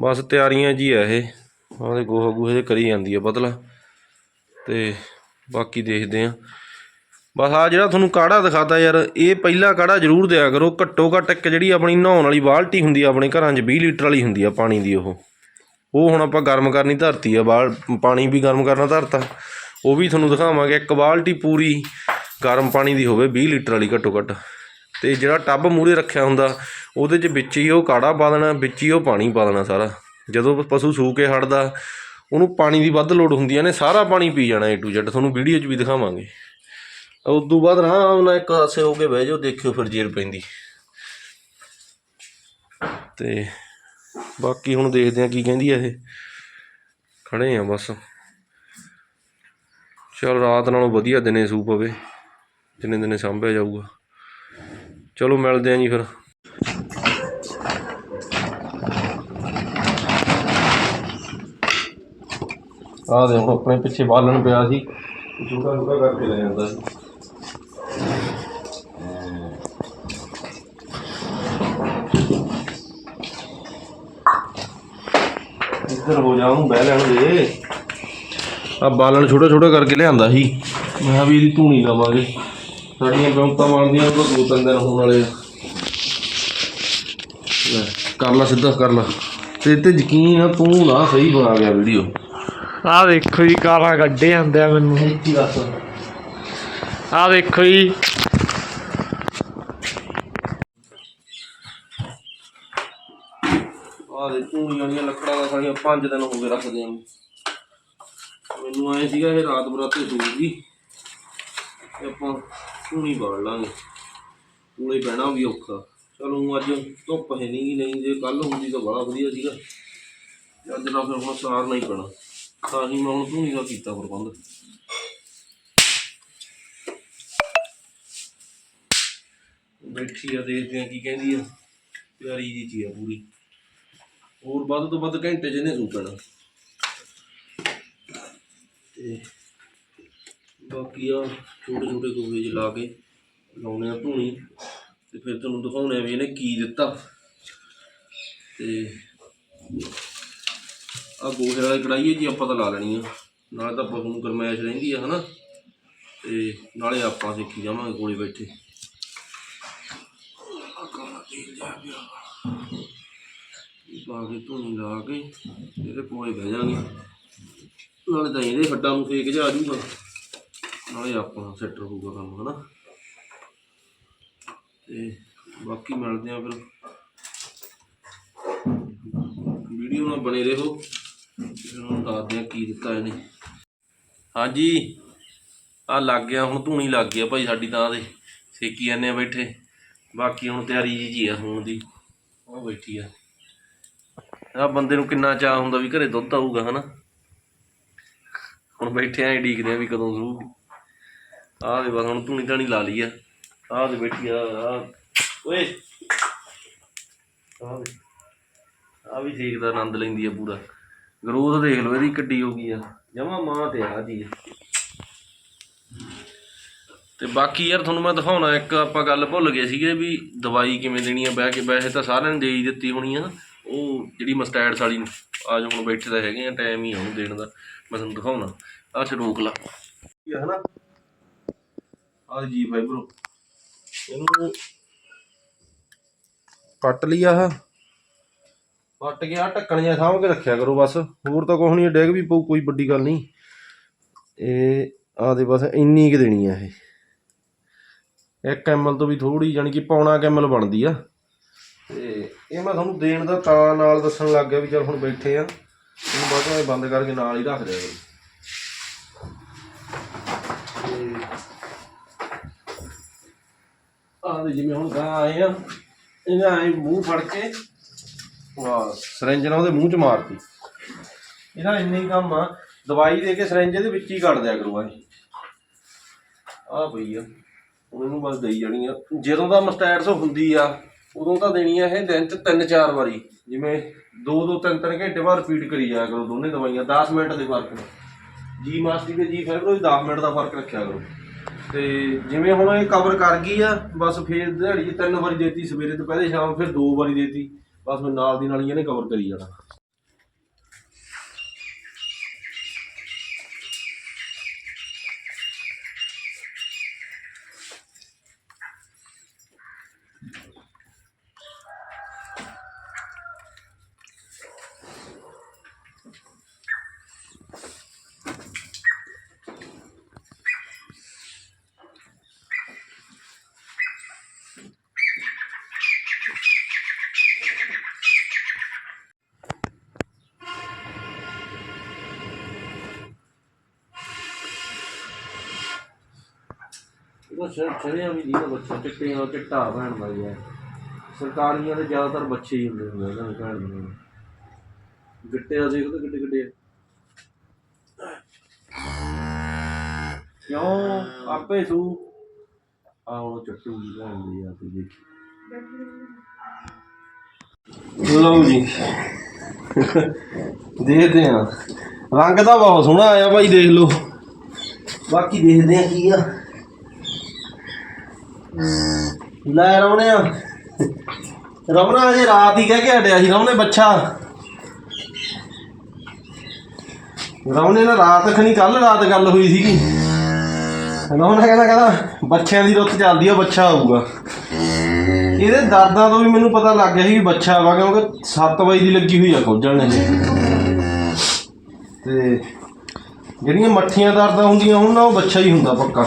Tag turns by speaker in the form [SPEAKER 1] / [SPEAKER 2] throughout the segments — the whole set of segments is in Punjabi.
[SPEAKER 1] ਬਸ ਤਿਆਰੀਆਂ ਜੀ ਆ ਇਹ। ਆਹ ਗੋਹਾ ਗੂਹੇ ਦੇ ਕਰੀ ਜਾਂਦੀ ਆ ਬਦਲਾ ਤੇ ਬਾਕੀ ਦੇਖਦੇ ਆ। ਬਸ ਆ ਜਿਹੜਾ ਤੁਹਾਨੂੰ ਕਾੜਾ ਦਿਖਾਤਾ ਯਾਰ, ਇਹ ਪਹਿਲਾ ਕਾੜਾ ਜ਼ਰੂਰ ਦਿਆ ਕਰੋ। ਘੱਟੋ ਘੱਟ ਇੱਕ ਜਿਹੜੀ ਆਪਣੀ ਨਹਾਉਣ ਵਾਲੀ ਬਾਲਟੀ ਹੁੰਦੀ ਆ, ਆਪਣੇ ਘਰਾਂ 'ਚ 20 ਲੀਟਰ ਵਾਲੀ ਹੁੰਦੀ ਆ ਪਾਣੀ ਦੀ ਉਹ। ਉਹ ਹੁਣ ਆਪਾਂ ਗਰਮ ਕਰਨੀ ਧਰਤੀ ਆ, ਬਾਲ ਪਾਣੀ ਵੀ ਗਰਮ ਕਰਨਾ ਧਰਤਾ। ਉਹ ਵੀ ਤੁਹਾਨੂੰ ਦਿਖਾਵਾਂਗੇ। ਇੱਕ ਬਾਲਟੀ ਪੂਰੀ ਗਰਮ ਪਾਣੀ ਦੀ ਹੋਵੇ 20 ਲੀਟਰ ਵਾਲੀ ਘੱਟੋ ਘੱਟ। ਤੇ ਜਿਹੜਾ ਟੱਬ ਮੂਰੇ ਰੱਖਿਆ ਹੁੰਦਾ ਉਹਦੇ 'ਚ ਵਿੱਚ ਹੀ ਉਹ ਕਾੜਾ ਪਾ ਦੇਣਾ, ਵਿੱਚ ਹੀ ਉਹ ਪਾਣੀ ਪਾ ਦੇਣਾ ਸਾਰਾ। ਜਦੋਂ ਪਸ਼ੂ ਸੂ ਕੇ ਹਟਦਾ, ਉਹਨੂੰ ਪਾਣੀ ਦੀ ਵੱਧ ਲੋੜ ਹੁੰਦੀ ਹੈ ਨੇ ਸਾਰਾ ਪਾਣੀ ਪੀ ਜਾਣਾ ਏ ਟੂ ਜ਼ੈਡ ਤੁਹਾਨੂੰ ਵੀਡੀਓ 'ਚ ਵੀ ਦਿਖਾਵਾਂਗੇ। ਉਸ ਤੋਂ ਬਾਅਦ ਆਰਾਮ ਨਾਲ ਇੱਕ ਪਾਸੇ ਹੋ ਕੇ ਬਹਿ ਜਾਓ, ਦੇਖਿਓ ਫਿਰ ਜੇਰ ਪੈਂਦੀ। ਤੇ ਬਾਕੀ ਹੁਣ ਦੇਖਦੇ ਆ ਕੀ ਕਹਿੰਦੀ ਆ ਇਹ। ਖੜੇ ਆ ਬਸ। ਚਲ ਰਾਤ ਨਾਲੋਂ ਵਧੀਆ ਦਿਨੇ ਸੂ ਪਵੇ, ਜਿੰਨੇ ਦਿਨੇ ਸਾਂਭਿਆ ਜਾਊਗਾ। ਚਲੋ ਮਿਲਦੇ ਆ ਜੀ ਫਿਰ। ਆਹ ਦੇ ਹੁਣ ਆਪਣੇ ਪਿੱਛੇ ਬਾਲਣ ਪਿਆ ਸੀ। ਜੂਗਾ ਜੂਗਾ ਕਰਕੇ ਲੈ ਜਾਂਦਾ ਸੀ। ਇੱਧਰ ਹੋ ਜਾ ਉਹਨੂੰ ਬਹਿ ਲੈਣ ਦੇ। ਆ ਬਾਲਣ ਛੋਟਾ ਛੋਟਾ ਕਰਕੇ ਲਿਆਂਦਾ ਸੀ। ਮੈਂ ਕਿਹਾ ਵੀ ਇਹਦੀ ਧੂਣੀ ਲਵਾਂਗੇ। ਸਾਡੀਆਂ ਬੌਂਤਾਂ ਬਣਦੀਆਂ ਉਹ ਦੋ ਤਿੰਨ ਦਿਨ ਹੋਣ ਵਾਲੇ ਆ। ਲੈ ਕਰ ਲਾ ਸਿੱਧਾ ਕਰ ਲਾ। ਤੇ ਤੇ ਯਕੀਨ ਆ ਤੂੰ ਨਾ ਸਹੀ ਬਣਾ ਗਿਆ ਵੀਡੀਓ।
[SPEAKER 2] ਆਹ ਦੇਖੋ ਜੀ ਕਾਰਾਂ ਕੱਢੇ ਜਾਂਦੇ ਆ ਮੈਨੂੰ।
[SPEAKER 1] ਦੱਸ
[SPEAKER 2] ਆਹ ਦੇਖੋ ਜੀ।
[SPEAKER 1] ਆ ਦੇ ਧੂਣੀਆਂ ਵਾਲੀਆਂ ਲੱਕੜਾਂ ਦਾ ਸਾਡੀਆਂ 5 ਦਿਨ ਹੋ ਗਏ ਰੱਖਦੇ ਨੂੰ ਮੈਨੂੰ ਆਏ ਸੀਗਾ ਇਹ ਰਾਤ ਬਰਾਤੇ ਸੂਗੀ ਤੇ ਆਪਾਂ ਧੂਣੀ ਬਾੜ ਲਾਂਗੇ। ਕੋਲੇ ਬਹਿਣਾ ਵੀ ਔਖਾ। ਚਲੋ ਅੱਜ ਧੁੱਪ ਹੈ ਨਹੀਂ ਨਹੀਂ ਜੇ ਕੱਲ ਹੁੰਦੀ ਤਾਂ ਬੜਾ ਵਧੀਆ ਸੀਗਾ। ਅੱਜ ਨਾ ਫਿਰ ਹੁਣ ਸਾਰ ਨਹੀਂ ਪੈਣਾ। ਤਾਂ ਹੀ ਮੈਂ ਹੁਣ ਧੂਣੀ ਦਾ ਕੀਤਾ ਪ੍ਰਬੰਧ ਬੈਠੀ ਆ ਦੇਖਦੇ ਆ ਕੀ ਕਹਿੰਦੀ ਆ ਪਿਆਰੀ ਜੀ ਚੀ ਆ ਪੂਰੀ ਹੋਰ ਵੱਧ ਤੋਂ ਵੱਧ ਘੰਟੇ ਜਿਹਨੇ ਸੁੱਕਣਾ ਤੇ ਬਾਕੀ ਆ ਛੋਟੇ ਛੋਟੇ ਗੋਹੇ ਜਿਹੇ ਲਾ ਕੇ ਲਾਉਣੇ ਆ ਧੂਣੀ ਤੇ ਫਿਰ ਤੁਹਾਨੂੰ ਦਿਖਾਉਣੇ ਆ ਵੀ ਇਹਨੇ ਕੀ ਦਿੱਤਾ ਤੇ ਆ ਗੋਹੇ ਵਾਲੀ ਕੜਾਈ ਹੈ ਜੀ ਆਪਾਂ ਤਾਂ ਲਾ ਲੈਣੀ ਆ। ਨਾਲੇ ਤਾਂ ਆਪਾਂ ਨੂੰ ਗਰਮੈਸ਼ ਰਹਿੰਦੀ ਆ, ਹਨਾ? ਤੇ ਨਾਲੇ ਆਪਾਂ ਸਿੱਖੀ ਜਾਵਾਂਗੇ ਕੋਲੇ ਬੈਠੇ। ਆ ਕਾਲਾ ਤੇਲ ਜਾ ਪਿਆ ਪਾ ਕੇ ਧੂਣੀ ਲਾ ਕੇ ਇਹਦੇ ਕੋਲੇ ਬਹਿ ਜਾਾਂਗੇ। ਨਾਲੇ ਤਾਂ ਇਹਦੇ ਹੱਡਾਂ ਨੂੰ ਫੇਕ ਜਾ ਜੂਗਾ। ਨਾਲੇ ਆਪਾਂ ਸੈੱਟ ਰਹੂਗਾ ਕੰਮ, ਹਨਾ? ਤੇ ਬਾਕੀ ਮਿਲਦੇ ਆ ਫਿਰ। ਵੀਡੀਓ ਨਾਲ ਬਣੇ ਰਹੋ। ਫਿਰ ਹੁਣ ਦੱਸਦੇ ਆ ਕੀ ਦਿੱਤਾ ਇਹਨੇ। ਹਾਂਜੀ ਆ ਲੱਗ ਗਿਆ, ਹੁਣ ਧੂਣੀ ਲੱਗ ਗਿਆ ਭਾਈ ਸਾਡੀ ਤਾਂ ਦੇ। ਸੇਕੀ ਜਾਂਦੇ ਆ ਬੈਠੇ। ਬਾਕੀ ਹੁਣ ਤਿਆਰੀ ਜੀ ਜੀ ਆ ਹੁਣ ਦੀ। ਉਹ ਬੈਠੀ ਆ। ਆ ਬੰਦੇ ਨੂੰ ਕਿੰਨਾ ਚਾਹ ਹੁੰਦਾ ਵੀ ਘਰੇ ਦੁੱਧ ਆਊਗਾ, ਹਨਾ? ਹੁਣ ਬੈਠੇ ਆਂ ਢੀਕਦੇ ਆ ਵੀ ਕਦੋਂ ਜ਼ਰੂਰ ਆਹ ਦੇ ਬਸ, ਹੁਣ ਧੂਣੀ ਧਾਣੀ ਲਾ ਲਈ ਆ। ਆਹ ਦੇ ਬੈਠੀ ਆ, ਆਹ। ਓਏ! ਆਹ ਵੀ ਠੀਕ ਦਾ ਆਨੰਦ ਲੈਂਦੀ ਆ ਪੂਰਾ। ਗਰੋਥ ਦੇਖ ਲਓ, ਇਹਦੀ ਕਿੱਡੀ ਹੋ ਗਈ ਆ। ਜਮਾ ਮਾਂ ਤੇ ਆ ਜੀ। ਤੇ ਬਾਕੀ ਯਾਰ, ਤੁਹਾਨੂੰ ਮੈਂ ਦਿਖਾਉਣਾ, ਇੱਕ ਆਪਾਂ ਗੱਲ ਭੁੱਲ ਗਏ ਸੀਗੇ ਵੀ ਦਵਾਈ ਕਿਵੇਂ ਦੇਣੀ ਆ, ਬਹਿ ਕੇ ਵੈਸੇ ਤਾਂ ਸਾਰਿਆਂ ਨੇ ਦੇ ਹੀ ਦਿੱਤੀ ਹੋਣੀ ਆ। ਉਹ ਜਿਹੜੀ ਮਸਟੈਡਸ ਵਾਲੀ ਆ ਜੋ ਹੁਣ ਬੈਠੇ ਤਾਂ ਹੈਗੇ ਆ ਟਾਈਮ ਹੀ ਆ ਉਹਨੂੰ ਦੇਣ ਦਾ। ਮੈਂ ਤੁਹਾਨੂੰ ਦਿਖਾਉਣਾ ਆ ਰੋਕ ਲਾ। ਇਹ ਹੈ ਨਾ ਆ ਜੀ ਫਾਈਬਰੋ ਇਹਨੂੰ ਕੱਟ ਲਿਆ ਆ ਵੱਟ ਗਿਆ ਆ ਢੱਕਣ ਜਿਹਾ ਸਾਂਭ ਕੇ ਰੱਖਿਆ ਕਰੋ ਬਸ। ਹੋਰ ਤਾਂ ਕੁਛ ਨਹੀਂ ਡੈਗ ਵੀ ਪਊ, ਕੋਈ ਵੱਡੀ ਗੱਲ ਨਹੀਂ ਇਹ ਆ ਦੇ ਬਸ ਇੰਨੀ ਕਿ ਦੇਣੀ ਆ ਇਹ। 1 ਐਮਐਲ ਤੋਂ ਵੀ ਥੋੜੀ ਜਾਨੀ ਕਿ ਪੌਣਾ ਐਮਐਲ ਬਣਦੀ ਆ। ਤੇ ਇਹ ਮੈਂ ਤੁਹਾਨੂੰ ਦੇਣ ਦਾ ਤਾਂ ਨਾਲ ਦੱਸਣ ਲੱਗ ਗਿਆ ਵੀ ਚਲ ਹੁਣ ਬੈਠੇ ਆ। ਇਹਨੂੰ ਬਾਅਦ ਵਿੱਚ ਬੰਦ ਕਰਕੇ ਨਾਲ ਹੀ ਰੱਖ ਦਿਆ ਕਰੋ ਆਹ ਦੇ ਜਿਵੇਂ ਹੁਣ ਗਾਂ ਆਏ ਆ ਇਹਨਾਂ ਐ ਮੂੰਹ ਫੜ ਕੇ ਸਿਰੰਜ ਨਾਲ ਉਹਦੇ ਮੂੰਹ 'ਚ ਮਾਰਤੀ। ਇਹਦਾ ਇੰਨਾ ਹੀ ਕੰਮ ਆ, ਦਵਾਈ ਦੇ ਕੇ ਸਿਰੰਜ ਦੇ ਵਿੱਚ ਹੀ ਕੱਢ ਦਿਆ ਕਰੂਗਾ ਇਹ ਆ ਪਈ ਆ ਬਸ ਦੇਈ ਜਾਣੀ ਆ। ਜਦੋਂ ਦਾ ਮਸਟੈਡਸ ਹੁੰਦੀ ਆ, ਉਦੋਂ ਤਾਂ ਦੇਣੀ ਆ ਇਹ ਦਿਨ 'ਚ ਤਿੰਨ ਚਾਰ ਵਾਰੀ। ਜਿਵੇਂ ਦੋ ਦੋ ਤਿੰਨ ਤਿੰਨ ਘੰਟੇ ਬਾਅਦ ਰਿਪੀਟ ਕਰੀ ਜਾਇਆ ਕਰੋ ਦੋਨੇ ਦਵਾਈਆਂ 10 ਮਿੰਟ ਦੇ ਫ਼ਰਕ ਨੇ। ਜੀ ਮਾਸਟੀ ਤੇ ਜੀ ਫੈਬਰੋ 10 ਮਿੰਟ ਦਾ ਫ਼ਰਕ ਰੱਖਿਆ ਕਰੋ। ਤੇ ਜਿਵੇਂ ਹੁਣ ਇਹ ਕਵਰ ਕਰ ਗਈ ਆ, ਬਸ ਫੇਰ ਦਿਹਾੜੀ 'ਚ ਤਿੰਨ ਵਾਰੀ ਦੇਤੀ, ਸਵੇਰੇ ਦੁਪਹਿਰੇ ਸ਼ਾਮ ਫਿਰ ਦੋ ਵਾਰੀ ਦੇਤੀ। ਬਸ ਮੈਂ ਨਾਲ ਦੀ ਨਾਲ ਹੀ ਇਹਨੇ ਕਵਰ ਕਰੀ ਜਾਣਾ। ਬਸ ਛੜਿਆ ਵੀ ਨਹੀਂ ਬੱਚਾ ਚਿੱਟੇ ਨਾਲ ਚਿੱਟਾ ਭੈਣ ਦਾ ਯਾਰ ਸਰਕਾਰੀਆਂ ਦੇ ਜ਼ਿਆਦਾਤਰ ਬੱਚੇ ਹੀ ਹੁੰਦੇ ਹੁੰਦੇ ਇਹਨਾਂ ਦੇ ਭੈਣ ਦੇ ਗਿੱਟੇ ਆ ਦੇਖੋ ਤੇ ਗਿੱਟੇ ਕਿਉਂ? ਆਪੇ ਸੂ। ਆਓ ਚੱਟੂ ਦੀ ਭੈਣ ਦੀ ਆ ਤੇ ਦੇਖੀ। ਲਓ ਜੀ। ਦੇਖਦੇ ਆ ਰੰਗ ਤਾਂ ਬਹੁਤ ਸੋਹਣਾ ਆਇਆ ਭਾਈ ਦੇਖ ਲਓ। ਬਾਕੀ ਦੇਖਦੇ ਆ ਕੀ ਆ। ਲੈ ਰਮਣੇ ਆ। ਰਮਣਾ ਅਜੇ ਰਾਤ ਹੀ ਕਹਿ ਕੇ ਹਟਿਆ ਸੀ। ਰਮਣੇ ਬੱਚਾ। ਰਮਣੇ ਨਾਲ ਰਾਤ ਖਣੀ ਕੱਲ ਰਾਤ ਗੱਲ ਹੋਈ ਸੀਗੀ। ਰਮਣਾ ਕਹਿੰਦਾ ਕਹਿੰਦਾ, ਬੱਚਿਆਂ ਦੀ ਰੁੱਤ ਚੱਲਦੀ ਆ, ਬੱਚਾ ਆਊਗਾ। ਇਹਦੇ ਦਰਦਾਂ ਤੋਂ ਵੀ ਮੈਨੂੰ ਪਤਾ ਲੱਗ ਗਿਆ ਸੀ ਵੀ ਬੱਚਾ ਵਾ, ਕਿਉਂਕਿ 7 ਵਜੇ ਦੀ ਲੱਗੀ ਹੋਈ ਆ ਖੋਜਣ ਨੇ ਤੇ ਜਿਹੜੀਆਂ ਮੱਠੀਆਂ ਦਰਦਾਂ ਹੁੰਦੀਆਂ ਹੁਣ ਨਾ ਉਹ ਬੱਚਾ ਹੀ ਹੁੰਦਾ ਪੱਕਾ।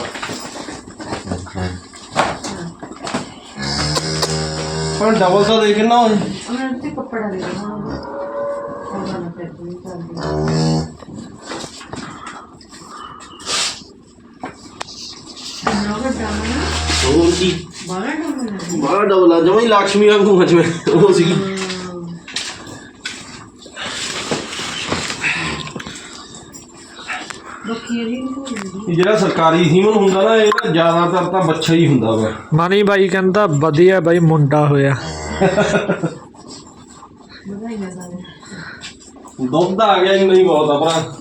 [SPEAKER 1] ਪਰ ਡਬਲ ਤਾਂ ਦੇ ਕਿੰਨਾ ਹੋਏ
[SPEAKER 3] ਉਹਨਾਂ ਤੇ ਕੱਪੜਾ ਦੇ ਦੇਣਾ। ਉਹਨਾਂ ਨੂੰ ਫਿਰ ਕੋਈ ਕਰਦੀ ਨਾ ਉਹ ਡਾਮਣਾ
[SPEAKER 1] ਹੋਰ ਕੀ?
[SPEAKER 3] ਬਾਹਰ
[SPEAKER 1] ਡਬਲ ਆ ਜਮਾਂ ਹੀ ਲక్ష్ਮੀ ਵਾਂਗੂ ਆ ਜਿਵੇਂ ਉਹ ਸੀਗੀ
[SPEAKER 3] ਬੱਕੀ ਦੀ ਨੂੰ
[SPEAKER 1] ਇਹ ਜਿਹੜਾ ਸਰਕਾਰੀ ਸੀਮਨ ਹੁੰਦਾ ਨਾ ਇਹ ਨਾ ਜ਼ਿਆਦਾਤਰ ਤਾਂ ਬੱਚਾ ਹੀ ਹੁੰਦਾ ਵਾ।
[SPEAKER 2] ਮਨੀ ਬਾਈ ਕਹਿੰਦਾ ਵਧੀਆ ਬਾਈ ਮੁੰਡਾ ਹੋਇਆ।
[SPEAKER 1] ਦੁੱਧ ਆ ਗਿਆ ਕਿ ਨਹੀਂ ਬਹੁਤ ਆ ਭਰਾ।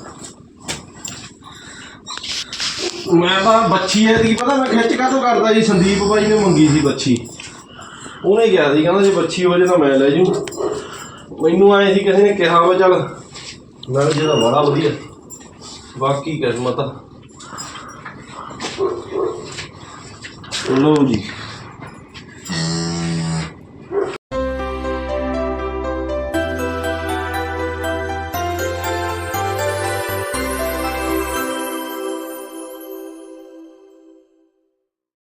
[SPEAKER 1] ਮੈਂ ਤਾਂ ਬੱਚੀ ਐ ਦੀ ਪਤਾ ਮੈਂ ਖਿੱਚ ਕਾਹਤੋਂ ਕਰਦਾ ਜੀ? ਸੰਦੀਪ ਬਾਈ ਨੇ ਮੰਗੀ ਸੀ ਬੱਚੀ। ਉਹਨੇ ਕਿਹਾ ਸੀ ਕਹਿੰਦਾ ਜੇ ਬੱਚੀ ਹੋ ਜੇ ਤਾਂ ਮੈਂ ਲੈ ਜੂ। ਮੈਨੂੰ ਆਏ ਸੀ ਕਿਸੇ ਨੇ ਕਿਹਾ ਵਾ ਚੱਲ ਮੈਂ ਕਿਹਾ ਜਿਹਦਾ ਬੜਾ ਵਧੀਆ। ਬਾਕੀ ਕਿਸਮਤ ਆ। ਲਓ ਜੀ।